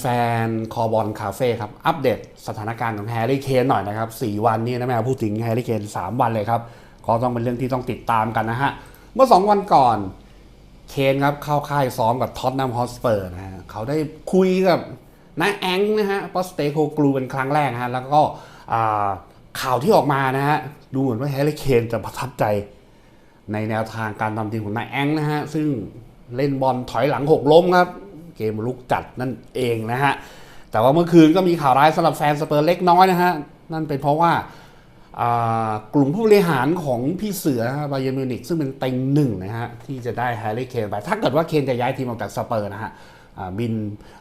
แฟนๆ คอบอลคาเฟ่ครับ อัปเดตสถานการณ์ของแฮร์รี่เคนหน่อยนะครับ 4 วันนี้นะแม่พูดถึงแฮร์รี่เคน 3 วันเลยครับ ก็ต้องเป็นเรื่องที่ต้องติดตามกันนะฮะ เมื่อ 2 วันก่อน เคนครับเข้าค่ายซ้อมกับท็อตนัมฮอสเปอร์นะฮะเขาได้คุยกับนายแองค์นะฮะปอสเตโคกลูเป็นครั้งแรกนะฮะแล้วก็ข่าวที่ออกมานะฮะดูเหมือนว่าแฮร์รี่เคนจะประทับใจในแนวทางการทำทีมของนายแองค์นะฮะซึ่งเล่นบอลถอยหลังหกล้มครับ เกมลุกจัดนั่นเองนะฮะ แต่ว่าเมื่อคืนก็มีข่าวร้ายสำหรับแฟนสเปอร์เล็กน้อยนะฮะ นั่นเป็นเพราะว่ากลุ่มผู้บริหารของพี่เสือบาเยร์นมิวนิกซึ่งเป็นเต็งหนึ่งนะฮะ ที่จะได้แฮร์รี่เคนไป ถ้าเกิดว่าเคนจะย้ายทีมออกจากสเปอร์นะฮะบิน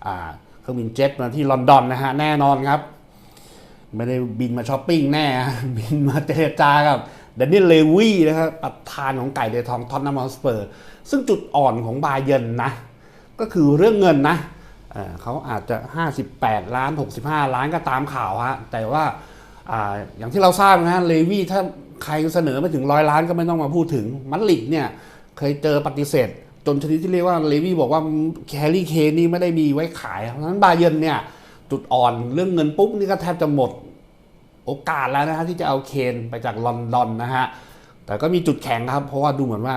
อ่าเครื่องบินเจ็ตมาที่ลอนดอนนะฮะ แน่นอนครับ ไม่ได้บินมาช้อปปิ้งแน่ บินมาเจรจากับเดนนิเอลเลวีนะครับประธานของไก่เดทองท็อตนัมฮอสเปอร์ ซึ่งจุดอ่อนของบาเยร์นนะ ก็คือเรื่องเงินนะเอ่อเขาอาจจะ 58 ล้าน 65 ล้านก็ตามข่าวฮะแต่ว่าออย่างที่เราทราบนะฮะเลวี่ถ้าใครเสนอมาถึงร้อยล้านก็ไม่ต้องมาพูดถึงมัดลิดเนี่ยเคยเจอปฏิเสธ จนชนิดที่เรียกว่าเลวี่บอกว่าแคลรี่เคนนี่ไม่ได้มีไว้ขายเพราะฉะนั้นบาเยนเนี่ยจุดอ่อนเรื่องเงินปุ๊บนี่ก็แทบจะหมดโอกาสแล้วนะฮะที่จะเอาเคนไปจากลอนดอนนะฮะแต่ก็มีจุดแข็งครับ เพราะว่าดูเหมือนว่า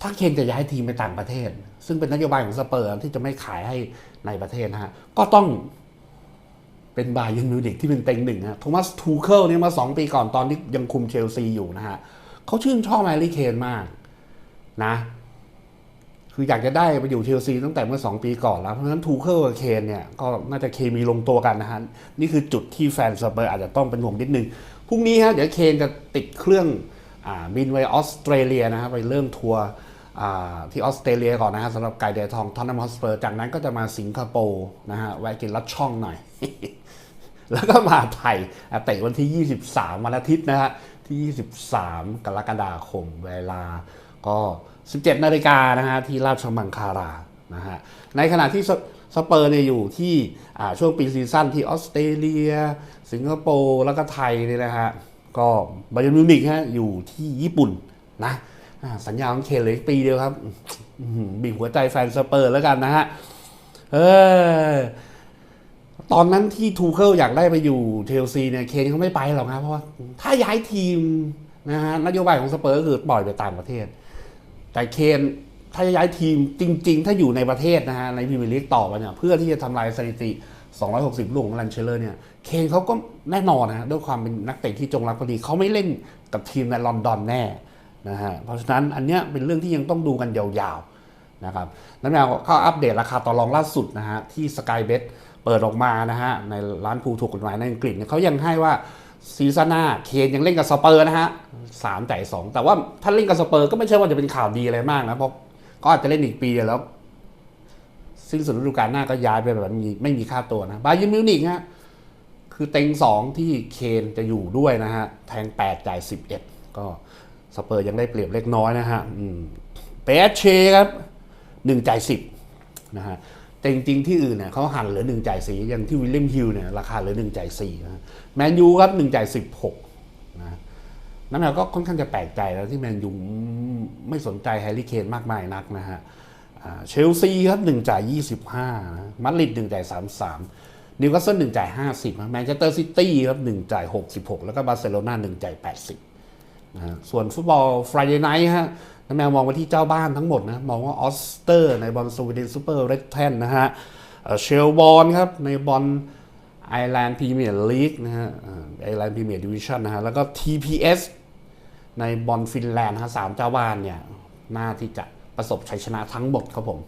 ถ้าเคนจะย้ายทีมไปต่างประเทศ ซึ่งเป็นนโยบายของสเปอร์ที่จะไม่ขายให้ในประเทศนะฮะก็ต้องเป็นบาเยร์นมิวนิกที่เป็นเต็งหนึ่งฮะโทมัสทูเคิลเนี่ยมาสองปีก่อนตอนที่ยังคุมเชลซีอยู่นะฮะเขาชื่นชอบแมรี่เคนมากนะ คืออยากจะได้ไปอยู่เชลซีตั้งแต่เมื่อ 2 ปีก่อนแล้ว เพราะฉะนั้นทูเคิลกับเคนเนี่ยก็น่าจะเคมีลงตัวกันนะฮะนี่คือจุดที่แฟนสเปอร์อาจจะต้องเป็นห่วงนิดนึงพรุ่งนี้ฮะเดี๋ยวเคนจะติดเครื่องบินไปออสเตรเลียนะครับไปเริ่มทัวร์ ที่ออสเตรเลียก่อนนะฮะสำหรับไก่เดทองทอนนัมฮอสเปอร์จากนั้นก็จะมาสิงคโปร์นะฮะแวะกินลัดช่องหน่อย แล้วก็มาไทยอะเตะวันที่ 23 วันอาทิตย์นะฮะที่ 23 กรกฎาคมเวลาก็ 17 นาฬิกานะฮะที่ราชมังคารานะฮะในขณะที่สเปอร์เนี่ยอยู่ที่ช่วงปีซีซั่นที่ออสเตรเลีย สิงคโปร์แล้วก็ไทยเนี่ยนะฮะก็บาเยร์นมิวนิกฮะอยู่ที่ญี่ปุ่นนะ สัญญาของเคนเหลยปีเดียวครับบีบหัวใจแฟนสเปอร์แล้วกันนะฮะเออตอนนั้นที่ทูเคิลอยากได้ไปอยู่เทลซีเนี่ยเคนเขาไม่ไปหรอกนะเพราะว่าถ้าย้ายทีมนะฮะนโยบายของสเปอร์ก็คือปล่อยไปต่างประเทศ แต่เคนถ้าจะย้ายทีมจริง ๆ ถ้าอยู่ในประเทศนะฮะในพรีเมียร์ลีกต่อไปเนี่ยเพื่อที่จะทำลายสถิติ 260 ลูกของลันเชลเลอร์เนี่ยเคนเขาก็แน่นอนนะฮะด้วยความเป็นนักเตะที่จงรักภักดีเขาไม่เล่นกับทีมในลอนดอนแน่ นะฮะเพราะฉะนั้นอันเนี้ยเป็นเรื่องที่ยังต้องดูกันยาวๆนะครับน้ำแมวก็อัปเดตราคาต่อรองล่าสุดนะฮะที่สกายเบ t เปิดออกมานะฮะในร้านผู้ถูกกฎหมายในอังกฤษเนี่ยเขายังให้ว่าซีซั่นหน้าเคนยังเล่นกับสเปอร์นะฮะสามจ่ายสองแต่ว่าถ้าเล่นกับสเปอร์ก็ไม่ใช่ว่าจะเป็นข่าวดีอะไรมากนะเพราะก็อาจจะเล่นอีกปีแล้วสิ้นสุดฤดูกาลหน้าก็ย้ายไปแบบมีไม่มีค่าตัวนะบาเยร์นมิวนิกฮะคือเต็งสองที่เคนจะอยู่ด้วยนะฮะ แทงแปดจ่ายสิบเอ็ดก็ สเปอร์ยังได้เปรียบเล็กน้อยนะฮะอืมเปเชครับหนึ่งจ่ายสิบนะฮะแต่จริงๆที่อื่นเนี่ยเขาหันเหลือหนึ่งจ่ายสี่อย่างที่วิลเลียมฮิลเนี่ยราคาเหลือหนึ่งจ่ายสี่นะแมนยูครับหนึ่งจ่ายสิบหกนะนั่นแหละก็ค่อนข้างจะแปลกใจแล้วที่แมนยูไม่สนใจแฮร์รี่เคนมากมายนักนะฮะเชลซีครับหนึ่งจ่ายยี่สิบห้ามาดริดหนึ่งจ่ายสามสามนิวคาสเซิลหนึ่งจ่ายห้าสิบแมนเชสเตอร์ซิตี้ครับหนึ่งจ่ายหกสิบหกแล้วก็บาร์เซโลนาหนึ่งจ่ายแปดสิบ นะส่วนฟุตบอล Friday Night ฮะน้าแมวมองไปที่เจ้าบ้านทั้งหมดนะมองว่าออสเตอร์ในบอลสวีเดนซูเปอร์เรดแทนนะฮะเชลบอลครับในบอลไอร์แลนด์พรีเมียร์ลีกนะฮะไอร์แลนด์พรีเมียร์ดิวิชั่นนะฮะแล้วก็ TPS ในบอลฟินแลนด์ฮะสามเจ้าบ้านเนี่ยน่าที่จะประสบชัยชนะทั้งหมดครับผม